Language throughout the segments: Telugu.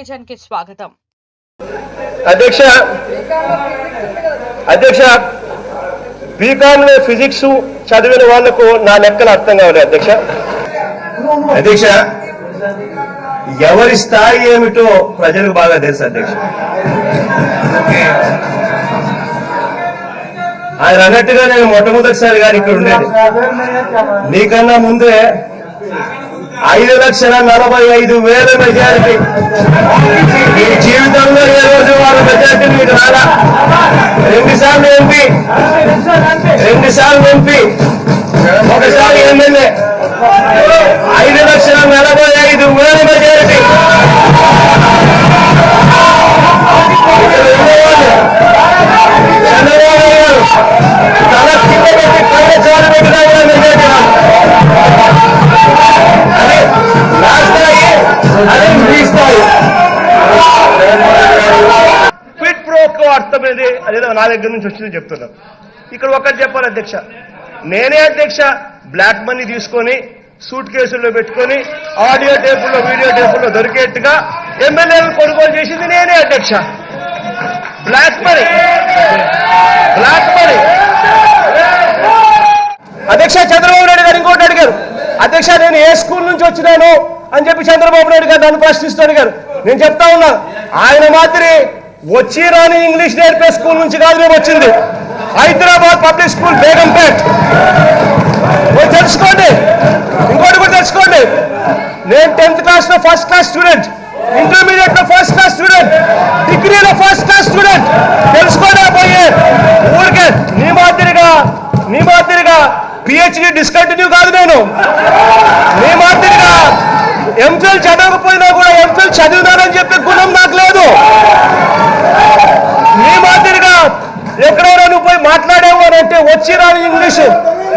టెలివిజన్కి స్వాగతం. అధ్యక్ష అధ్యక్ష బీకామ్ ఫిజిక్స్ చదివిన వాళ్ళకు నా లెక్కలు అర్థం కావాలి అధ్యక్ష. అధ్యక్ష ఎవరి స్థాయి ఏమిటో ప్రజలకు బాగా తెలుసు అధ్యక్ష. ఆయన అన్నట్టుగా నేను మొట్టమొదటిసారి గారు ఇక్కడ ఉండేది. నీకన్నా ముందే ఐదు లక్షల నలభై ఐదు వేల మెజారిటీ ఈ జీవితంలో ఏ రోజు వారు మెజారిటీ మీకు రాలా? రెండు సార్లు ఎంపీ. రెండు సార్లు ఎంపీ. ఒకసారి ఎమ్మెల్యే. ఐదు మా దగ్గర నుంచి వచ్చిందని చెప్తున్నాను ఇక్కడ ఒకటి చెప్పాలి అధ్యక్ష. నేనే అధ్యక్ష బ్లాక్ మనీ తీసుకొని సూట్ కేసుల్లో పెట్టుకొని ఆడియో టేపుల్లో వీడియో టేపుల్లో దొరికేట్టుగా ఎమ్మెల్యేలు కొనుగోలు చేసింది నేనే అధ్యక్ష. Black money. Black money. అధ్యక్ష చంద్రబాబు నాయుడు గారు ఇంకోటి అడిగారు. అధ్యక్ష నేను ఏ స్కూల్ నుంచి వచ్చినాను అని చెప్పి చంద్రబాబు నాయుడు గారు నన్ను ప్రశ్నిస్తూ అడిగారు. నేను చెప్తా ఉన్నా ఆయన మాదిరి వచ్చి రాని ఇంగ్లీష్ నేర్పే స్కూల్ నుంచి కాదు మేము వచ్చింది. Hyderabad public school Begumpet. తెలుసుకోండి. ఇంకోటి కూడా తెలుసుకోండి. నేను టెన్త్ క్లాస్లో ఫస్ట్ క్లాస్ స్టూడెంట్ ఇంటర్మీడియట్లో ఫస్ట్ క్లాస్ స్టూడెంట్ డిగ్రీలో ఫస్ట్ క్లాస్ స్టూడెంట్ తెలుసుకోండి పోయే. ఊరికే నీ మాదిరిగా నీ మాదిరిగా పిహెచ్డి డిస్కంటిన్యూ కాదు నేను. నీ మాదిరిగా ఎంఫిల్ చదవకపోయినా కూడా ఎంఫిల్ చదివినానని చెప్పే గుణం నాకు లేదు. నీ మాదిరిగా ఎక్కడైనా నువ్వు పోయి మాట్లాడేవు అని అంటే వచ్చి రాని ఇంగ్లీష్.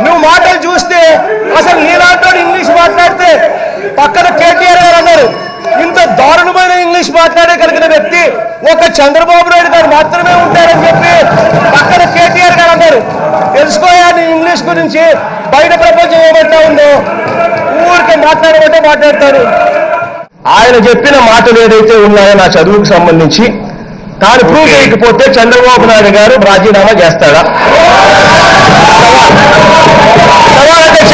నువ్వు మాటలు చూస్తే అసలు నీలాంటి ఇంగ్లీష్ మాట్లాడితే పక్కన కేటీఆర్ గారు అన్నారు ఇంత దారుణమైన ఇంగ్లీష్ మాట్లాడగలిగిన వ్యక్తి ఒక చంద్రబాబు నాయుడు గారు మాత్రమే ఉంటారని చెప్పి పక్కన కేటీఆర్ గారు అన్నారు తెలుసుకోయా? నీ ఇంగ్లీష్ గురించి బయట ప్రపంచం ఏమంటా ఉందో? ఊరికే మాట్లాడమంటే మాట్లాడతారు ఆయన చెప్పిన మాటలు ఏదైతే ఉన్నాయో నా చదువుకు సంబంధించి తాను ప్రూవ్ చేయకపోతే చంద్రబాబు నాయుడు గారు రాజీనామా చేస్తాడా? సవాల్. అధ్యక్ష.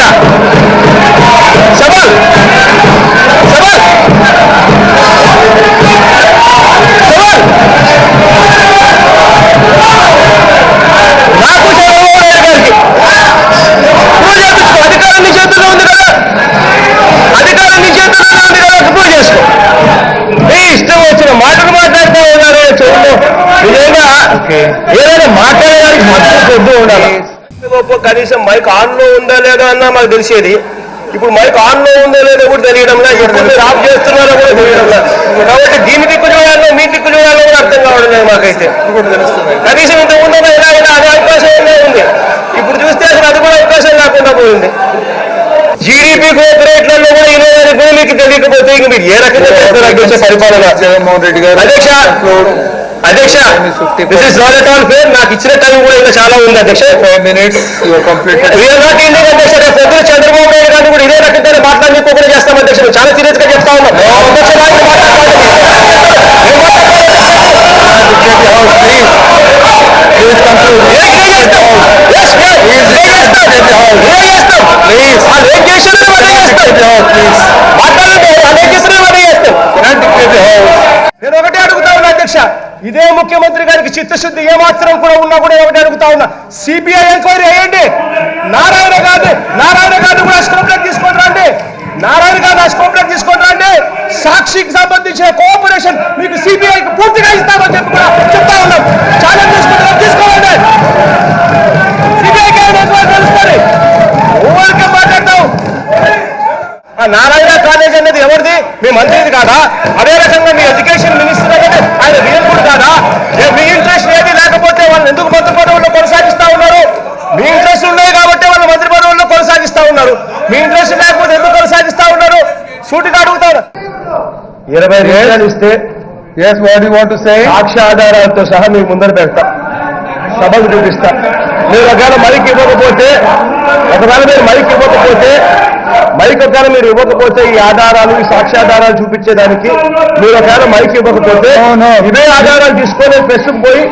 సవాల్. సవాల్. సవాల్. నాకు ప్రూవ్ చేయించుకో అధికారం నీ చేతుల్లో ఉంది కదా. అధికారం నీ చేతుల్లో ఉంది కదా. ప్రూవ్ చేసుకో. మీ ఇష్టం వచ్చిన మాటలు మాట్లాడుతూ ఉన్నారు చూడండి నిజంగా ఏదైనా మాట్లాడడానికి మద్దతు కొద్దు ఉండాలి. గొప్ప కనీసం మైక్ ఆన్లో ఉందా లేదా అన్నా మాకు తెలిసేది. ఇప్పుడు మైక్ ఆన్లో ఉందో లేదో కూడా తెలియడంలా ఎప్పుడు మీరు ఆఫ్ చేస్తున్నారో కూడా తెలియడంలా కాబట్టి దీని దిక్కు చూడాలో మీ దిక్కు చూడాలో కూడా అర్థం కావడం లేదు మాకైతే. కనీసం ఇంత ఉందో ఎలా అయినా అదే అవకాశం ఉందే ఉంది ఇప్పుడు చూస్తే అసలు అది కూడా అవకాశం లేకుండా పోయింది. జీడీపీ గ్రోత్ రేట్లలో కూడా ఇరవై కూడా మీకు తెలియకపోతే ఇంక మీరు ఏ రకంగా చేస్తారు? అధ్యక్ష పరిపాలన. జగన్మోహన్ రెడ్డి గారు అధ్యక్ష అధ్యక్ష this is not at all fair నాకు ఇచ్చిన టైం కూడా ఇంకా చాలా ఉంది అధ్యక్ష. Five minutes your completed we are not Indian అధ్యక్ష రేపు పొద్దున చంద్రబాబు నాయుడు గారిని కూడా ఇదే రకంగా మాట్లాడి కూడా చేస్తాం అధ్యక్ష. చాలా సీరియస్గా చెప్తా ఉన్నాం. అధ్యక్ష నేను ఒకటే అడుగుతా ఉన్నా అధ్యక్ష. ఇదే ముఖ్యమంత్రి గారికి చిత్తశుద్ధి ఏమాత్రం కూడా ఉన్నా కూడా ఒకటే అడుగుతా ఉన్నా. సిబిఐ ఎంక్వైరీ అయ్యండి. నారాయణ గాంధీ నారాయణ గాంధీ కూడా స్కోప్లోకి తీసుకొని రండి. నారాయణ గాంధీ ఆ స్కోప్లోకి తీసుకొని రండి. సాక్షికి సంబంధించిన కోఆపరేషన్ మీకు సిబిఐకి పూర్తిగా ఇస్తామని చెప్పి కూడా చెప్తా ఉన్నాం. ఛాలెంజ్ తీసుకుంటున్నాం తీసుకోండి. ఆ నారాయణ కాలేజ్ అనేది ఎవరిది? మీ మంత్రిది కాదా? అదే రకంగా మీ ఎడ్యుకేషన్ మినిస్టర్ అనేది ఆయన రియల్ కూడా కాదా మీ ఇంట్రెస్ట్ ఏది లేకపోతే వాళ్ళు ఎందుకు మంత్రి పదవుల్లో కొనసాగిస్తా ఉన్నారు? మీ ఇంట్రెస్ట్ ఉన్నాయి కాబట్టి వాళ్ళు మంత్రి పదవుల్లో కొనసాగిస్తా ఉన్నారు. మీ ఇంట్రెస్ట్ లేకపోతే ఎందుకు కొనసాగిస్తా ఉన్నారు? సూటిగా అడుగుతారు ఇరవై నిమిషాలు ఇస్తే yes what you want say సాక్ష్య ఆధారాలతో సహా మీ ముందర పెడతా. సభకు చూపిస్తా. మీరు ఒకవేళ మైక్ ఇవ్వకపోతే ఒకవేళ మీరు మైక్ ఇవ్వకపోతే మైక్ ఒకవేళ మీరు ఇవ్వకపోతే ఈ ఆధారాలు ఈ సాక్ష్యాధారాలు చూపించేదానికి మీరు ఒకవేళ మైక్ ఇవ్వకపోతే. ఇవే ఆధారాలు తీసుకొని ప్రెస్ పోయి.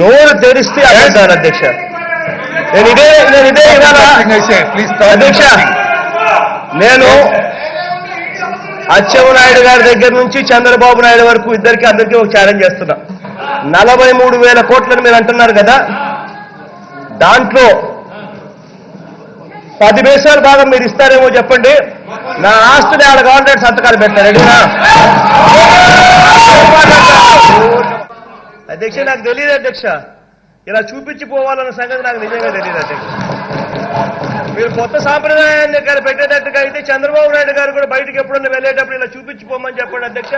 నోరు తెరిస్తే అడుగుతాను అధ్యక్ష నేను ఇదే నేను ఇదే. అధ్యక్ష నేను అచ్చెన్నాయుడు గారి దగ్గర నుంచి చంద్రబాబు నాయుడు వరకు ఇద్దరికి అందరికీ ఒక ఛాలెంజ్ చేస్తున్నా నలభై మూడు వేల కోట్లను మీరు అంటున్నారు కదా? దాంట్లో పది దేశాల భాగం మీరు ఇస్తారేమో చెప్పండి. నా ఆస్తిని ఆడ గవర్నమెంట్ సంతకాలు పెట్టారు రెడీనా? అధ్యక్ష నాకు తెలియదు అధ్యక్ష. ఇలా చూపించిపోవాలన్న సంగతి నాకు నిజంగా తెలియదు అధ్యక్ష. మీరు కొత్త సాంప్రదాయాన్ని ఇక్కడ పెట్టేటట్టుగా అయితే చంద్రబాబు నాయుడు గారు కూడా బయటకు ఎప్పుడన్నా వెళ్ళేటప్పుడు ఇలా చూపించిపోమని చెప్పండి అధ్యక్ష.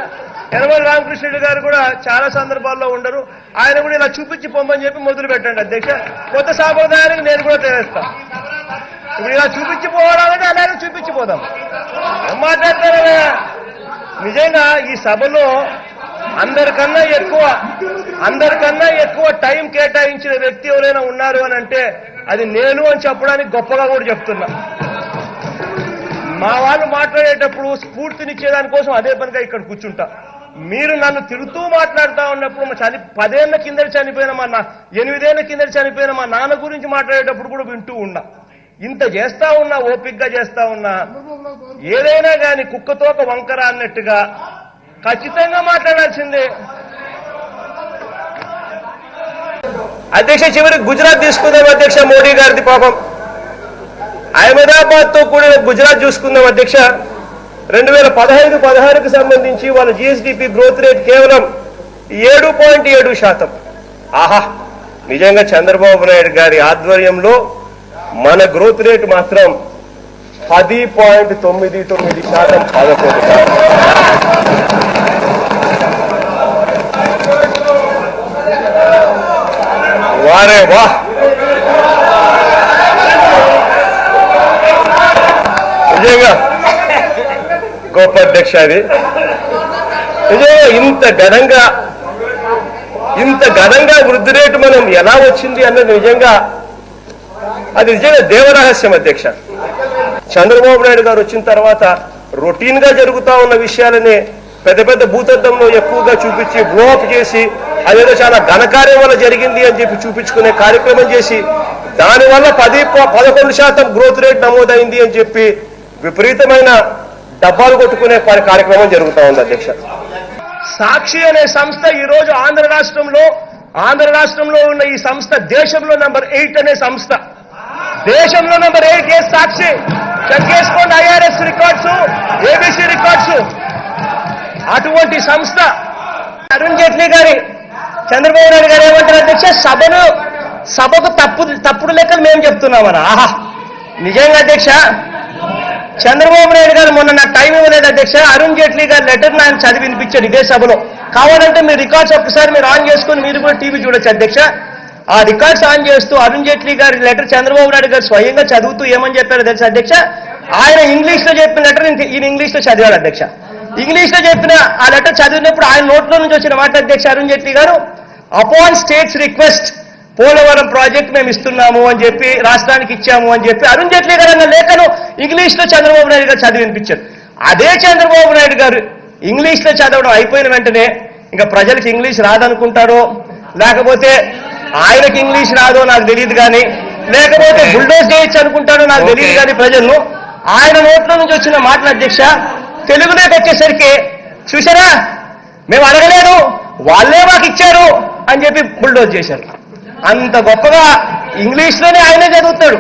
యనమల రామకృష్ణుడు గారు కూడా చాలా సందర్భాల్లో ఉండరు. ఆయన కూడా ఇలా చూపించిపోమని చెప్పి మొదలు పెట్టండి అధ్యక్ష. కొత్త సాంప్రదాయానికి నేను కూడా తెస్తాను ఇప్పుడు ఇలా చూపించిపోవాలంటే అలాగే చూపించిపోదాం. ఏం నిజంగా ఈ సభలో అందరికన్నా ఎక్కువ అందరికన్నా ఎక్కువ టైం కేటాయించిన వ్యక్తి ఎవరైనా ఉన్నారు అని అంటే అది నేను అని చెప్పడానికి గొప్పగా కూడా చెప్తున్నా. మా వాళ్ళు మాట్లాడేటప్పుడు స్ఫూర్తినిచ్చేదానికోసం అదే పనిగా ఇక్కడ కూర్చుంటా. మీరు నన్ను తిరుగుతూ మాట్లాడుతూ ఉన్నప్పుడు చని పదేళ్ళ కిందట చనిపోయిన మా నా ఎనిమిదేళ్ళ కిందట చనిపోయిన మా నాన్న గురించి మాట్లాడేటప్పుడు కూడా వింటూ ఉన్నా. ఇంత చేస్తా ఉన్నా ఓపిగ్గా చేస్తా ఉన్నా ఏదైనా కానీ కుక్కతో ఒక వంకర అన్నట్టుగా ఖచ్చితంగా మాట్లాడాల్సిందే. అధ్యక్ష చివరి గుజరాత్ తీసుకుందాం అధ్యక్ష మోడీ గారిది పాపం. అహ్మదాబాద్తో కూడిన గుజరాత్ చూసుకుందాం అధ్యక్ష. రెండు వేల పదహైదు పదహారుకు సంబంధించి వాళ్ళ జిఎస్డిపి గ్రోత్ రేట్ కేవలం ఏడు పాయింట్ ఏడు శాతం. ఆహా నిజంగా చంద్రబాబు నాయుడు గారి ఆధ్వర్యంలో మన గ్రోత్ రేట్ మాత్రం పది పాయింట్ తొమ్మిది తొమ్మిది శాతం పదకొండు శాతం వారే నిజంగా గొప్ప అధ్యక్ష అది. నిజంగా ఇంత ఘనంగా ఇంత ఘనంగా వృద్ధి రేటు మనం ఎలా వచ్చింది అన్నది నిజంగా అది నిజంగా దేవరహస్యం అధ్యక్ష. చంద్రబాబు నాయుడు గారు వచ్చిన తర్వాత రొటీన్గా జరుగుతా ఉన్న విషయాలని పెద్ద పెద్ద భూతద్దంలో ఎక్కువగా చూపించి బ్లోఅప్ చేసి అదేదో చాలా ఘనకార్యం వల్ల జరిగింది అని చెప్పి చూపించుకునే కార్యక్రమం చేసి దానివల్ల పది ప- పదకొండు శాతం గ్రోత్ రేట్ నమోదైంది అని చెప్పి విపరీతమైన డబ్బాలు కొట్టుకునే కార్యక్రమం జరుగుతూ ఉంది అధ్యక్ష. సాక్షి అనే సంస్థ ఈ రోజు ఆంధ్ర రాష్ట్రంలో ఆంధ్ర రాష్ట్రంలో ఉన్న ఈ సంస్థ దేశంలో నంబర్ ఎయిట్ అనే సంస్థ. దేశంలో నంబర్ ఎయిట్ ఏ సాక్షి? చెక్ చేసుకోండి ఐఆర్ఎస్ రికార్డ్స్ ఏబీసీ రికార్డ్స్ అటువంటి సంస్థ అరుణ్ జైట్లీ గారి చంద్రబాబు నాయుడు గారు ఏమంటారు అధ్యక్ష? సభను సభకు తప్పు తప్పుడు లెక్కలు మేము చెప్తున్నామని? ఆహా! నిజంగా అధ్యక్ష చంద్రబాబు నాయుడు గారు మొన్న నాకు టైం ఇవ్వలేదు అధ్యక్ష. అరుణ్ జైట్లీ గారు లెటర్ ఆయన చదివి వినిపించాడు ఇదే సభలో. కావాలంటే మీరు రికార్డ్స్ ఒక్కసారి మీరు ఆన్ చేసుకుని మీరు కూడా టీవీ చూడొచ్చు అధ్యక్ష. ఆ రికార్డ్స్ ఆన్ చేస్తూ అరుణ్ జైట్లీ గారి లెటర్ చంద్రబాబు నాయుడు గారు స్వయంగా చదువుతూ ఏమని చెప్పారు తెలుసు అధ్యక్ష? ఆయన ఇంగ్లీష్లో చెప్పిన లెటర్ ఈయన ఇంగ్లీష్లో చదివాడు అధ్యక్ష. ఇంగ్లీష్లో చెప్పిన ఆ లెటర్ చదివినప్పుడు ఆయన నోట్లో నుంచి వచ్చిన మాట అధ్యక్ష అరుణ్ జైట్లీ గారు. Upon states request Polavaram project మేము ఇస్తున్నాము అని చెప్పి రాష్ట్రానికి ఇచ్చాము అని చెప్పి అరుణ్ జైట్లీ గారు అన్న లేఖను ఇంగ్లీష్లో చంద్రబాబు నాయుడు గారు చదివి వినిపించారు. అదే చంద్రబాబు నాయుడు గారు ఇంగ్లీష్లో చదవడం అయిపోయిన వెంటనే ఇంకా ప్రజలకు ఇంగ్లీష్ రాదనుకుంటారో లేకపోతే ఆయనకి ఇంగ్లీష్ రాదో నాకు తెలియదు కానీ లేకపోతే బుల్డోజ్ చేయొచ్చు అనుకుంటాడో నాకు తెలియదు కానీ ప్రజలను ఆయన నోట్లో నుంచి వచ్చిన మాటల అధ్యక్ష తెలుగులోకి వచ్చేసరికి చూసారా? మేము అడగలేదు వాళ్ళే మాకు ఇచ్చారు. అని చెప్పి బుల్డోజ్ చేశారు. అంత గొప్పగా ఇంగ్లీష్లోనే ఆయనే చదువుతాడు.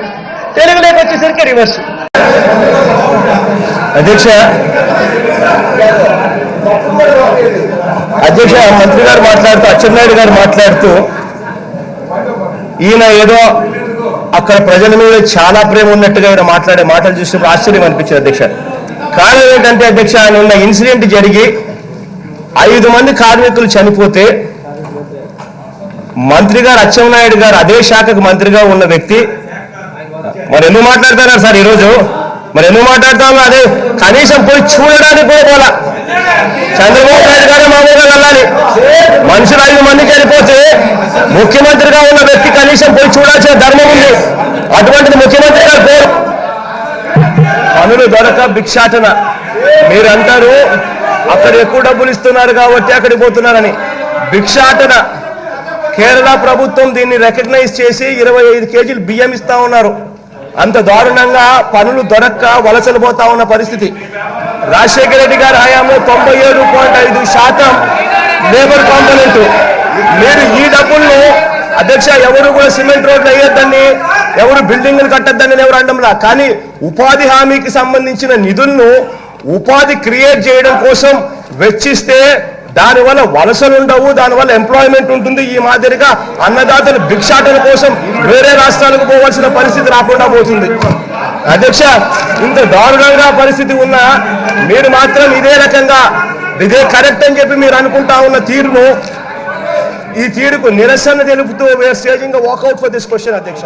తెలుగులోకి వచ్చేసరికి రివర్స్. అధ్యక్ష అధ్యక్ష మంత్రి గారు మాట్లాడుతూ అచ్చెన్నాయుడు గారు మాట్లాడుతూ ఈయన ఏదో అక్కడ ప్రజల మీద చాలా ప్రేమ ఉన్నట్టుగా ఈయన మాట్లాడే మాటలు చూసినప్పుడు ఆశ్చర్యం అనిపించింది అధ్యక్ష. కారణం ఏంటంటే అధ్యక్ష ఆయన ఉన్న ఇన్సిడెంట్ జరిగి ఐదు మంది కార్మికులు చనిపోతే మంత్రి గారు అచ్చెన్నాయుడు గారు అదే శాఖకు మంత్రిగా ఉన్న వ్యక్తి. మరి ఎందుకు మాట్లాడుతున్నారు సార్ ఈరోజు? మరి ఎందుకు మాట్లాడతాం అదే కనీసం పోయి చూడడానికి కూడా పోలా. చంద్రబాబు నాయుడు గారే మామూలుగా వెళ్ళాలి. మనుషులు ఐదు మంది వెళ్ళిపోతే ముఖ్యమంత్రిగా ఉన్న వ్యక్తి కనీసం పోయి చూడాల్సిన ధర్మం ఉంది. అటువంటిది ముఖ్యమంత్రి గారు పోరు పనులు దొరక భిక్షాటన. మీరందరూ అక్కడ ఎక్కువ డబ్బులు ఇస్తున్నారు కాబట్టి అక్కడికి పోతున్నారని. భిక్షాటన. కేరళ ప్రభుత్వం దీన్ని రికగ్నైజ్ చేసి ఇరవై ఐదు కేజీలు బియ్యం ఇస్తా ఉన్నారు. అంత దారుణంగా పనులు దొరక్క వలసలు పోతా ఉన్న పరిస్థితి. రాజశేఖర రెడ్డి గారి హయాంలో తొంభై ఏడు పాయింట్ ఐదు శాతం లేబర్ కాంపోనెంట్. మీరు ఈ డబ్బులను అధ్యక్ష ఎవరు కూడా సిమెంట్ రోడ్లు వేయొద్దని ఎవరు బిల్డింగ్లు కట్టొద్దని ఎవరు అండంలా కానీ ఉపాధి హామీకి సంబంధించిన నిధులను ఉపాధి క్రియేట్ చేయడం కోసం వెచ్చిస్తే దానివల్ల వలసలు ఉండవు దానివల్ల ఎంప్లాయ్మెంట్ ఉంటుంది. ఈ మాదిరిగా అన్నదాతలు భిక్షాటన కోసం వేరే రాష్ట్రాలకు పోవాల్సిన పరిస్థితి రాకుండా పోతుంది. అధ్యక్ష ఇంత దారుణంగా పరిస్థితి ఉన్నా మీరు మాత్రం ఇదే రకంగా ఇదే కరెక్ట్ అని చెప్పి మీరు అనుకుంటా ఉన్న తీరును ఈ తీరుకు నిరసన తెలుపుతూ staging walkout for this question అధ్యక్ష.